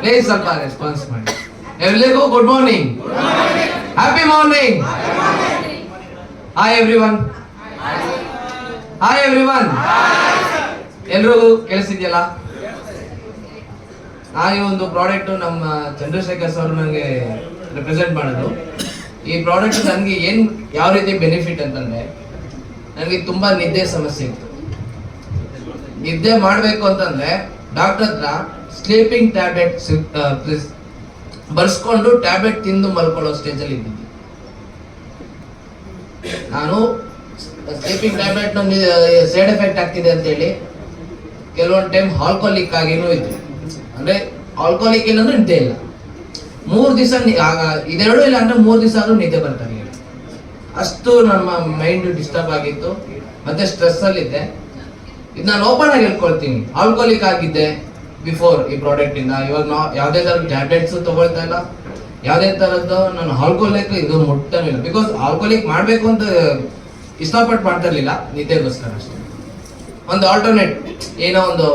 Please ಸ್ವಲ್ಪ response ಮಾಡಿ ಎಲ್ಲರಿಗೂ good morning happy morning hi everyone hi everyone ಎಲ್ರಿಗೂ ಕೇಳಿಸಿದ್ಯಲ್ಲ ಆ ಒಂದು ಪ್ರಾಡಕ್ಟ್ ನಮ್ಮ ಚಂದ್ರಶೇಖರ್ ಸರ್ ನನಗೆ ರೆಪ್ರೆಸೆಂಟ್ ಮಾಡೋದು ಈ ಪ್ರಾಡಕ್ಟ್ ನನಗೆ ಏನ್, ಯಾವ ರೀತಿ ಬೆನಿಫಿಟ್ ಅಂತಂದ್ರೆ ನನಗೆ ತುಂಬಾ ನಿದ್ದೆ ಸಮಸ್ಯೆ ಇತ್ತು. ನಿದ್ದೆ ಮಾಡಬೇಕು ಅಂತಂದ್ರೆ ಡಾಕ್ಟರ್ ಹತ್ರ ಸ್ಲೀಪಿಂಗ್ ಟ್ಯಾಬ್ಲೆಟ್ ಬರ್ಸ್ಕೊಂಡು ಟ್ಯಾಬ್ಲೆಟ್ ತಿಂದು ಮಲ್ಕೊಳ್ಳೋ ಸ್ಟೇಜಲ್ಲಿ ಇದ್ದಿದ್ದೆ. ನಾನು ಸ್ಲೀಪಿಂಗ್ ಟ್ಯಾಬ್ಲೆಟ್ ಸೈಡ್ ಎಫೆಕ್ಟ್ ಆಗ್ತಿದೆ ಅಂತೇಳಿ ಕೆಲವೊಂದು ಟೈಮ್ ಆಲ್ಕೋಲಿಕ್ ಆಗಿನೂ ಇದ್ದೆ. ಅಂದ್ರೆ ಆಲ್ಕೋಲಿಕ್ ಏನಂದ್ರೆ ನಿದ್ದೆ ಇಲ್ಲ. ಮೂರು ದಿವಸ ಇದೆರಡು ಇಲ್ಲ ಅಂದ್ರೆ ಮೂರು ದಿವಸ ಆದ್ರೂ ನಿದ್ದೆ ಬರ್ತಾರೆ ಅಷ್ಟು ನಮ್ಮ ಮೈಂಡ್ ಡಿಸ್ಟರ್ಬ್ ಆಗಿತ್ತು. ಮತ್ತೆ ಸ್ಟ್ರೆಸ್ ಅಲ್ಲಿ ಇದ್ದೆ ಇದು ನಾನು ಓಪನ್ ಆಗಿ ಹೇಳ್ಕೊಳ್ತೀನಿ. ಆಲ್ಕೋಲಿಕ್ ಆಗಿದ್ದೆ ಬಿಫೋರ್ ಈ ಪ್ರಾಡಕ್ಟ್ ಇಂದ. ಇವಾಗ ನಾವು ಯಾವುದೇ ತರ ಟ್ಯಾಬ್ಲೆಟ್ಸ್ ತಗೊಳ್ತಾ ಇಲ್ಲ. ಯಾವುದೇ ತರದ್ದು ನಾನು ಆಲ್ಕೋಲಿಕ್ ಇದು ಮುಟ್ಟನೂ ಇಲ್ಲ. ಬಿಕಾಸ್ ಆಲ್ಕೋಲಿಕ್ ಮಾಡ್ಬೇಕು ಅಂತ ಇಷ್ಟಪಟ್ಟು ಮಾಡ್ತಾ ಇರ್ಲಿಲ್ಲ. ನಿದ್ದೆಗೋಸ್ಕರ ಅಷ್ಟೇ. ಒಂದು ಆಲ್ಟರ್ನೇಟ್ ಏನೋ ಒಂದು,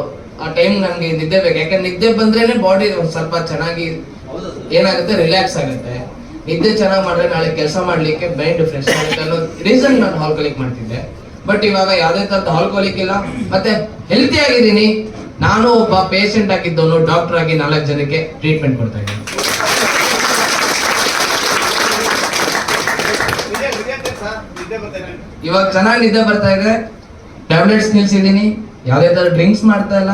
ಆ ಟೈಮ್ ನನಗೆ ನಿದ್ದೆ ಬೇಕು. ಯಾಕಂದ್ರೆ ನಿದ್ದೆ ಬಂದ್ರೇನೆ ಬಾಡಿ ಸ್ವಲ್ಪ ಚೆನ್ನಾಗಿ ಏನಾಗುತ್ತೆ ರಿಲ್ಯಾಕ್ಸ್ ಆಗುತ್ತೆ. ನಿದ್ದೆ ಚೆನ್ನಾಗಿ ಮಾಡಿದ್ರೆ ನಾಳೆ ಕೆಲಸ ಮಾಡ್ಲಿಕ್ಕೆ ಮೈಂಡ್ ಫ್ರೆಶ್ ಆಗುತ್ತೆ ಅನ್ನೋ ರೀಸನ್ ನಾನು ಆಲ್ಕೋಲಿಕ್ ಮಾಡ್ತಿದ್ದೆ. ಬಟ್ ಇವಾಗ ಯಾವುದೇ ತರದ ಆಲ್ಕೋಲಿಕ್ ಇಲ್ಲ. ಮತ್ತೆ ಹೆಲ್ತಿ ಆಗಿದ್ದೀನಿ. ನಾನು ಒಬ್ಬ ಪೇಷಂಟ್ ಆಗಿದ್ದವನು ಡಾಕ್ಟರ್ ಆಗಿ ನಾಲ್ಕು ಜನಕ್ಕೆ ಟ್ರೀಟ್ಮೆಂಟ್ ಕೊಡ್ತಾ ಇದ್ದೀನಿ. ಇವಾಗ ಚೆನ್ನಾಗಿ ನಿದ್ದೆ ಬರ್ತಾ ಇದೆ. ಟ್ಯಾಬ್ಲೆಟ್ಸ್ ನಿಲ್ಸಿದ್ದೀನಿ. ಯಾವುದೇ ತರ ಡ್ರಿಂಕ್ಸ್ ಮಾಡ್ತಾ ಇಲ್ಲ.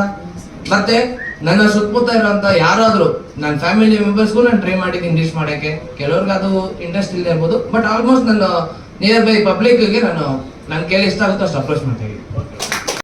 ಮತ್ತೆ ನನ್ನ ಸುತ್ತಮುತ್ತ ಇರುವಂತ ಯಾರಾದ್ರೂ, ನನ್ನ ಫ್ಯಾಮಿಲಿ ಮೆಂಬರ್ಸ್ಗೂ ನಾನು ಟ್ರೈ ಮಾಡಿದ್ದೀನಿ ರೀಚ್ ಮಾಡಕ್ಕೆ. ಕೆಲವ್ರಿಗೆ ಅದು ಇಂಟ್ರೆಸ್ಟ್ ಇಲ್ಲದೆ ಇರ್ಬೋದು. ಬಟ್ ಆಲ್ಮೋಸ್ಟ್ ನಾನು ನಿಯರ್ ಬೈ ಪಬ್ಲಿಕ್ಗೆ ನಾನು ನನ್ನ ಕೈಲಿ ಇಷ್ಟ ಆಗುತ್ತೆ ಅಷ್ಟು ಅಪ್ರೋಚ್ ಮಾಡ್ತಾ ಇದ್ದೀನಿ